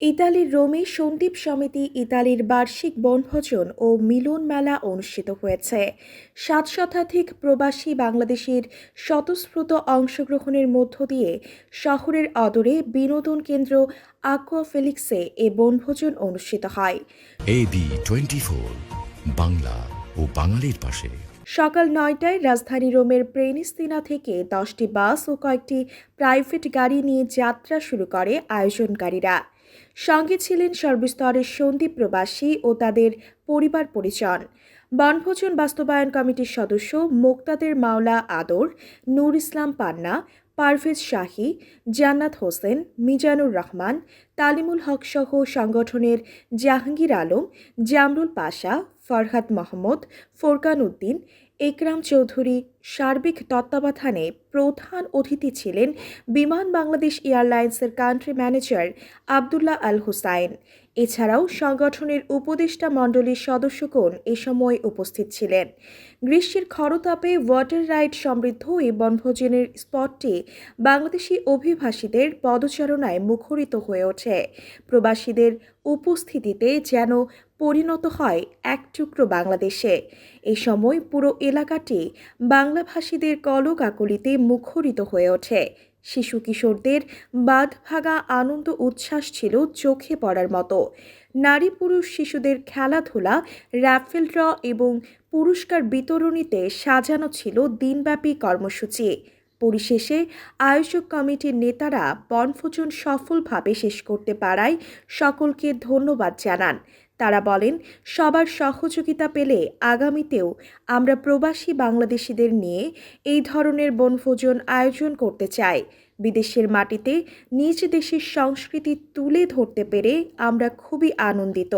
ইতালির রোমে সন্দীপ সমিতি ইতালির বার্ষিক বনভোজন ও মিলন মেলা অনুষ্ঠিত হয়েছে। সাত শতাধিক প্রবাসী বাংলাদেশের স্বতঃস্ফূর্ত অংশগ্রহণের মধ্য দিয়ে শহরের অদূরে বিনোদন কেন্দ্র আকুয়া ফেলিক্সে এ বনভোজন অনুষ্ঠিত হয়। এবি টোয়েন্টি ফোর বাংলা ও বাঙালির পাশে। সকাল নয়টায় রাজধানী রোমের প্রেনিস্তিনা থেকে দশটি বাস ও কয়েকটি প্রাইভেট গাড়ি নিয়ে যাত্রা শুরু করে আয়োজনকারীরা। সঙ্গে ছিলেন সর্বস্তরের সন্দীপ প্রবাসী ও তাদের পরিবার পরিজন। বনভোজন বাস্তবায়ন কমিটির সদস্য মোক্তাদের মাওলা আদর, নূর ইসলাম পান্না, পারভেজ শাহী, জান্নাত হোসেন, মিজানুর রহমান, তালিমুল হক সহ সংগঠনের জাহাঙ্গীর আলম, জামরুল পাশা, ফরহাদ মাহমুদ ফোরকান উদ্দিন একরাম চৌধুরী সার্বিক তত্ত্বাবধানে প্রধান অতিথি ছিলেন বিমান বাংলাদেশ এয়ারলাইন্সের কান্ট্রি ম্যানেজার আবদুল্লাহ আল হুসাইন। এছাড়াও সংগঠনের উপদেষ্টা মণ্ডলীর সদস্যগণ এ সময় উপস্থিত ছিলেন। গ্রীষ্মের খরতাপে ওয়াটার রাইড সমৃদ্ধ এই বনভোজনের স্পটটি বাংলাদেশি অভিবাসীদের পদচারণায় মুখরিত হয়ে ওঠে। প্রবাসীদের উপস্থিতিতে যেন পরিণত হয় এক টুকরো বাংলাদেশে। এ সময় পুরো এলাকাটি বাংলাভাষীদের কলকাকলিতে মুখরিত হয়ে ওঠে। শিশু কিশোরদের বাদ ভাগা আনন্দ উচ্ছ্বাস ছিল চোখে পড়ার মতো। নারী পুরুষ শিশুদের খেলাধুলা, র্যাফেল ড্র এবং পুরস্কার বিতরণীতে সাজানো ছিল দিনব্যাপী কর্মসূচি। পরিশেষে আয়োজক কমিটির নেতারা বনভোজন সফলভাবে শেষ করতে পারায় সকলকে ধন্যবাদ জানান। তারা বলেন, সবার সহযোগিতা পেলে আগামীতেও আমরা প্রবাসী বাংলাদেশিদের নিয়ে এই ধরনের বনভোজন আয়োজন করতে চাই। বিদেশের মাটিতে নিজ দেশের সংস্কৃতি তুলে ধরতে পেরে আমরা খুবই আনন্দিত।